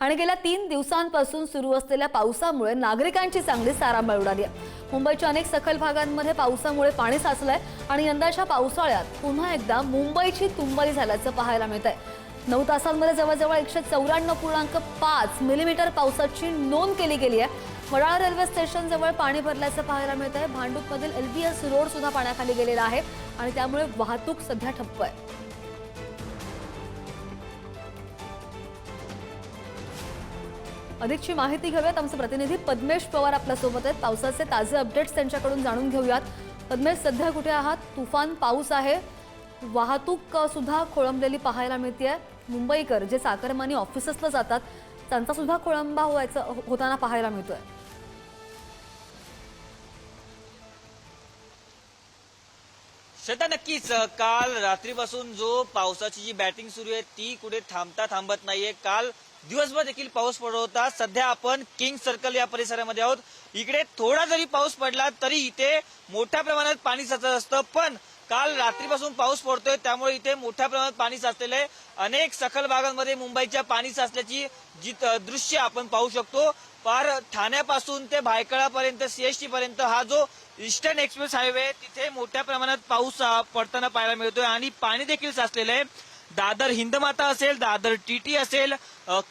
आणि गेल्या तीन दिवसांपासून सुरू असलेल्या पावसामुळे नागरिकांची चांगली सारांबळ उडाली आहे. मुंबईच्या अनेक सखल भागांमध्ये पावसामुळे पाणी साचलंय आणि यंदाच्या पावसाळ्यात पुन्हा एकदा मुंबईची तुंबई झाल्याचं पाहायला मिळत आहे नऊ तासांमध्ये जवळजवळ एकशे चौऱ्याण्णव पूर्णांक पाच मिलीमीटर पावसाची नोंद केली गेली आहे. वडाळा रेल्वे स्टेशन जवळ पाणी भरल्याचं पाहायला मिळत आहे भांडूपमधील एल बी रोड सुद्धा पाण्याखाली गेलेला आहे आणि त्यामुळे वाहतूक सध्या ठप्प आहे. अधिकची माहिती घेऊयात. आमचे प्रतिनिधी पद्मेश पवार आपल्यासोबत आहेत. पावसाचे ताजे अपडेट्स त्यांच्याकडून जाणून घेऊयात. पद्मेश सध्या कुठे आहात? तुफान पाऊस आहे. वाहतूक सुद्धा खोळंबलेली पाहायला मिळते मुंबईकर जे साखरमानी ऑफिसेसला जातात त्यांचा सुद्धा खोळंबा व्हायचा हो, होताना पाहायला मिळतोय. श्रद्धा नक्कीच काल रात्रीपासून जो पावसाची जी बॅटिंग सुरू आहे ती कुठे थांबता थांबत नाहीये. काल दिवसभर देखील पाऊस पडत होता. सध्या आपण किंग सर्कल या परिसरामध्ये आहोत. इकडे थोडा जरी पाऊस पडला तरी इथे मोठ्या प्रमाणात पाणी साचत असतं. पण काल रात्रीपासून पाऊस पडतोय त्यामुळे इथे मोठ्या प्रमाणात पाणी साचलेलं आहे. अनेक सखल भागांमध्ये मुंबईच्या पाणी साचल्याची जी दृश्य आपण पाहू शकतो. पार ठाण्यापासून ते भायखळापर्यंत सीएसटी पर्यंत हा जो ईस्टर्न एक्सप्रेस हायवे तिथे मोठ्या प्रमाणात पाऊस पडताना पाहायला मिळतोय. आणि पाणी देखील साचलेलं आहे. दादर हिंदमाता असेल दादर टीटी असेल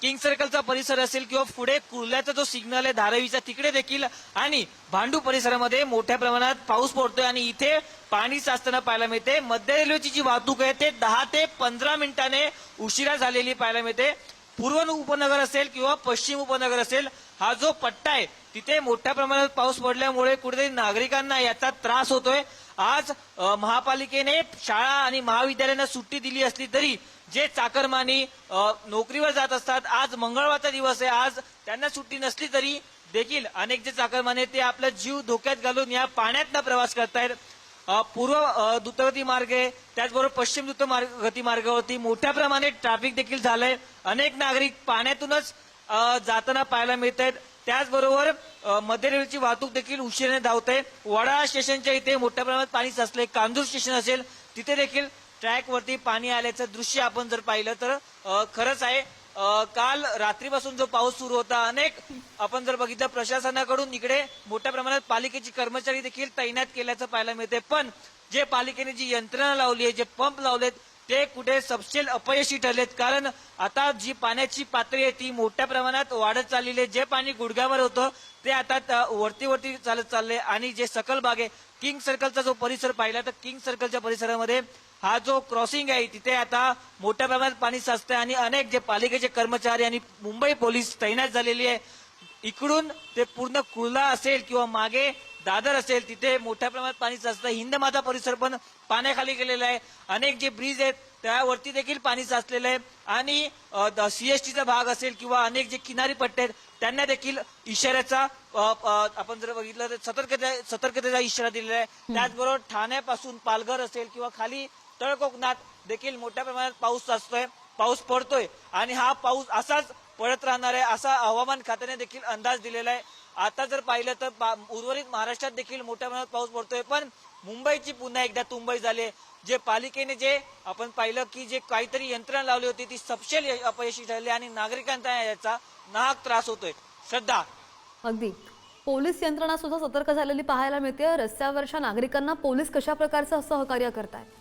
किंग सर्कलचा परिसर असेल किंवा पुढे कुर्ल्याचा जो सिग्नल आहे धारावीचा तिकडे देखील आणि भांडू परिसरामध्ये मोठ्या प्रमाणात पाऊस पडतोय आणि इथे पाणी साचताना पाहायला मिळते. मध्य रेल्वेची जी वाहतूक आहे ते दहा ते पंधरा मिनिटाने उशिरा झालेली पाहायला मिळते. पूर्व उपनगर असेल किंवा पश्चिम उपनगर असेल हा जो पट्टा आहे तिथे मोठ्या प्रमाणात पाऊस पडल्यामुळे कुठेतरी नागरिकांना याचा त्रास होतोय. आज महापालिकेने शाळा आणि महाविद्यालयांना सुट्टी दिली असली तरी जे चाकरमानी नोकरीवर जात असतात आज मंगळवारचा दिवस आहे आज त्यांना सुट्टी नसली तरी देखील अनेक जे चाकरमाने ते आपला जीव धोक्यात घालून या पाण्यातनं प्रवास करतायत. पूर्व द्रुतगती मार्ग आहे त्याचबरोबर पश्चिम द्रुत मार्ग गती मार्गावरती मोठ्या प्रमाणात ट्रॅफिक देखील झालंय. अनेक नागरिक पाण्यातूनच जाताना पाहायला मिळत आहेत त्याचबरोबर मध्य रेल्वेची वाहतूक देखील उशिराने धावते आहे वडाळा स्टेशनच्या इथे मोठ्या प्रमाणात पाणी साचले कांजूर स्टेशन असेल तिथे देखील ट्रॅकवरती पाणी आल्याचं दृश्य आपण जर पाहिलं तर खरंच आहे. काल रात्रीपासून जो पाऊस सुरू होता अनेक आपण जर बघितलं प्रशासनाकडून इकडे मोठ्या प्रमाणात पालिकेची कर्मचारी देखील तैनात केल्याचं पाहायला मिळते पण जे पालिकेने जी यंत्रणा लावली आहे जे पंप लावलेत ते कुठे सपशेल अपयशी ठरलेत. कारण आता जी पाण्याची पातळी आहे ती मोठ्या प्रमाणात वाढत चाललेली आहे. जे पाणी गुडघ्यावर होतं ते आता त- वरती वरती चालत चाललंय. आणि जे सकल बाग आहे किंग सर्कलचा जो परिसर पाहिला तर किंग सर्कलच्या परिसरामध्ये हा जो क्रॉसिंग आहे तिथे आता मोठ्या प्रमाणात पाणी साचतंय. आणि अनेक जे पालिकेचे कर्मचारी आणि मुंबई पोलीस तैनात झालेली आहे. इकडून ते पूर्ण कुर्ला असेल किंवा मागे दादर असेल तिथे मोठ्या प्रमाणात पाणी साचतं. हिंदमाता परिसर पण पाण्याखाली गेलेला आहे. अनेक जे ब्रिज आहेत त्यावरती देखील पाणी साचलेलं आहे. आणि सीएसटीचा भाग असेल किंवा अनेक जे किनारी पट्टे आहेत त्यांना देखील इशाऱ्याचा आपण जर बघितलं तर सतर्कता सतर्कतेचा इशारा दिलेला आहे. त्याचबरोबर ठाण्यापासून पालघर असेल किंवा खाली तळकोकणात देखील मोठ्या प्रमाणात पाऊस साचतोय पाऊस पडतोय. आणि हा पाऊस असाच पडत राहणार आहे असा हवामान खात्याने देखील अंदाज दिलेला आहे. आता जर पाहिलं तर उर्वरित महाराष्ट्रात देखील मोठ्या प्रमाणात पाऊस पडतोय. पण मुंबईची पुन्हा एकदा तुंबई झाली जे पालिकेने जे आपण पाहिलं की जे काहीतरी यंत्रणा लावली होती ती सपशेल अपयशी ठरली आणि नागरिकांना याचा नाहक त्रास होतोय. श्रद्धा. अगदी. पोलीस यंत्रणा सुद्धा सतर्क झालेली पाहायला मिळते. रस्त्यावरच्या नागरिकांना पोलीस कशा प्रकारचं सहकार्य करतायत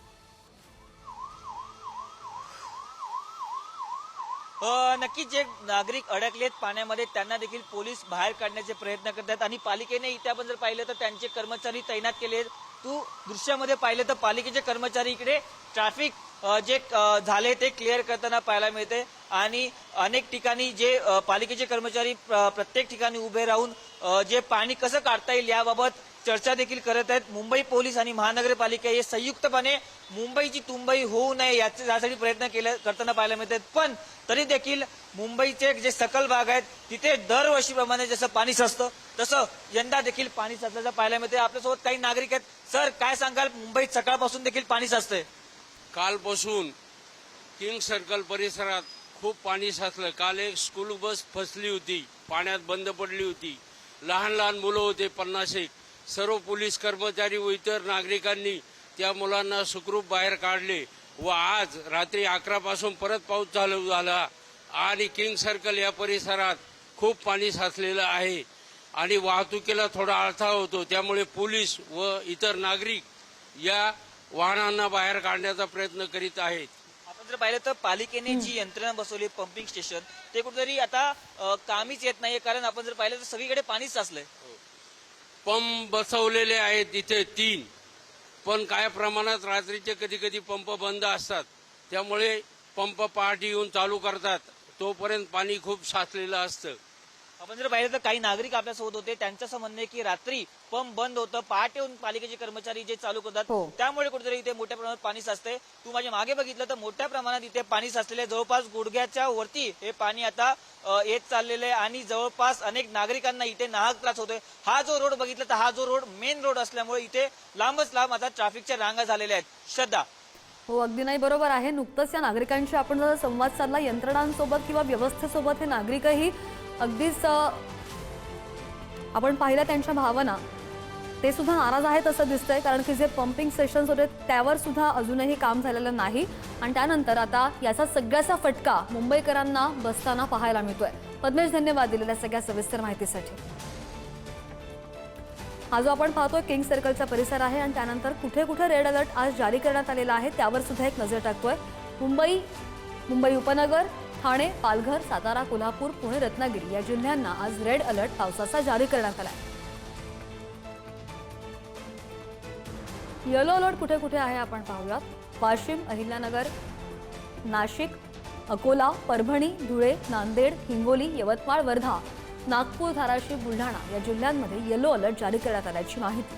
नक्कीच जे नागरिक अडकलेत पाण्यामध्ये त्यांना देखील पोलीस बाहेर काढण्याचे प्रयत्न करतात. आणि पालिकेने इथे आपण जर पाहिलं तर त्यांचे कर्मचारी तैनात केले तू दृश्यामध्ये पाहिलं तर पालिकेचे कर्मचारी इकडे ट्रॅफिक जे झाले ते क्लिअर करताना पाहायला मिळते. आणि अनेक ठिकाणी जे पालिकेचे कर्मचारी प्रत्येक ठिकाणी उभे राहून जे पाणी कसं काढता येईल याबाबत चर्चा देखील करत आहेत. मुंबई पोलीस आणि महानगरपालिका हे संयुक्तपणे मुंबईची तुंबई होऊ नये याचे यासाठी प्रयत्न केले करताना पाहायला मिळतात. पण तरी देखील मुंबईचे जे सकल भाग आहेत तिथे दरवर्षीप्रमाणे जसं पाणी साचतं तसं यंदा देखील पाणी साचल्याचं पाहायला मिळते आपल्यासोबत काही नागरिक आहेत. सर काय सांगाल? मुंबईत सकाळपासून देखील पाणी साचतंय. कालपासून किंग सर्कल परिसरात खूप पाणी साचलं. काल एक स्कूल बस फसली होती. पाण्यात बंद पडली होती. लहान लहान मुलं होते पन्नास एक. सर्व पोलीस कर्मचारी व इतर नागरिकांनी त्या मुलांना सुखरूप बाहेर काढले व आज रात्री अकरा पासून परत पाऊस चालू झाला आणि किंग सर्कल या परिसरात खूप पाणी साचलेलं आहे आणि वाहतुकीला थोडा अडथळा होतो. त्यामुळे पोलीस व इतर नागरिक या वाहनांना बाहेर काढण्याचा प्रयत्न करीत आहेत. आपण जर पाहिलं तर पालिकेने जी यंत्रणा बसवली पंपिंग स्टेशन ते कुठेतरी आता कामीच येत नाहीये. कारण आपण जर पाहिलं तर सगळीकडे पाणीच साचलंय. पंप बसवलेले आहेत तिथे तीन. पण काय प्रमाणात रात्रीचे कधी कधी पंप बंद असतात. त्यामुळे पंप पहाटे येऊन चालू करतात. तोपर्यंत पाणी खूप साचलेलं असतं. आपण जर पाहिलं तर काही नागरिक आपल्यासोबत होते त्यांचं म्हणणं आहे की रात्री पंप बंद होतं पहाटे येऊन पालिकेचे कर्मचारी जे चालू करतात हो. त्यामुळे कुठेतरी इथे मोठ्या प्रमाणात पाणी साचते तू माझ्या मागे बघितलं तर मोठ्या प्रमाणात इथे पाणी साचलेले आहे. जवळपास गुडघ्याच्या वरती हे पाणी आता येत चाललेलं आहे आणि जवळपास अनेक नागरिकांना इथे नाहक त्रास होतोय. हा जो रोड बघितला तर हा जो रोड मेन रोड असल्यामुळे इथे लांबच लांब आता ट्रॅफिकच्या रांगा झालेल्या आहेत. श्रद्धा. हो अगदी नाही बरोबर आहे. नुकतंच या नागरिकांशी आपण जर संवाद साधला यंत्रणांसोबत किंवा व्यवस्थेसोबत हे नागरिकही अगदीच आपण पाहिल्या त्यांच्या भावना ते सुद्धा नाराज आहेत असं दिसतंय कारण की जे पंपिंग सेशन्स होते त्यावर सुद्धा अजूनही काम झालेलं नाही. आणि त्यानंतर आता याचा सगळ्याचा फटका मुंबईकरांना बसताना पाहायला मिळतोय. पद्मेश धन्यवाद दिलेल्या सगळ्या सविस्तर माहितीसाठी. हा जो आपण पाहतोय किंग सर्कलचा परिसर आहे आणि त्यानंतर कुठे कुठे रेड अलर्ट आज जारी करण्यात आलेला आहे त्यावर सुद्धा एक नजर टाकतोय. मुंबई मुंबई उपनगर ठाणे पालघर सातारा कोल्हापूर पुणे रत्नागिरी या जिल्ह्यांना आज रेड अलर्ट पावसाचा जारी करण्यात आला येलो अलर्ट कुठे कुठे आहे आपण पाहूयात. वाशिम अहिल्यानगर नाशिक अकोला परभणी धुळे नांदेड हिंगोली यवतमाळ वर्धा नागपूर धाराशिव बुलढाणा या जिल्ह्यांमध्ये येलो अलर्ट जारी करण्यात आल्याची माहिती.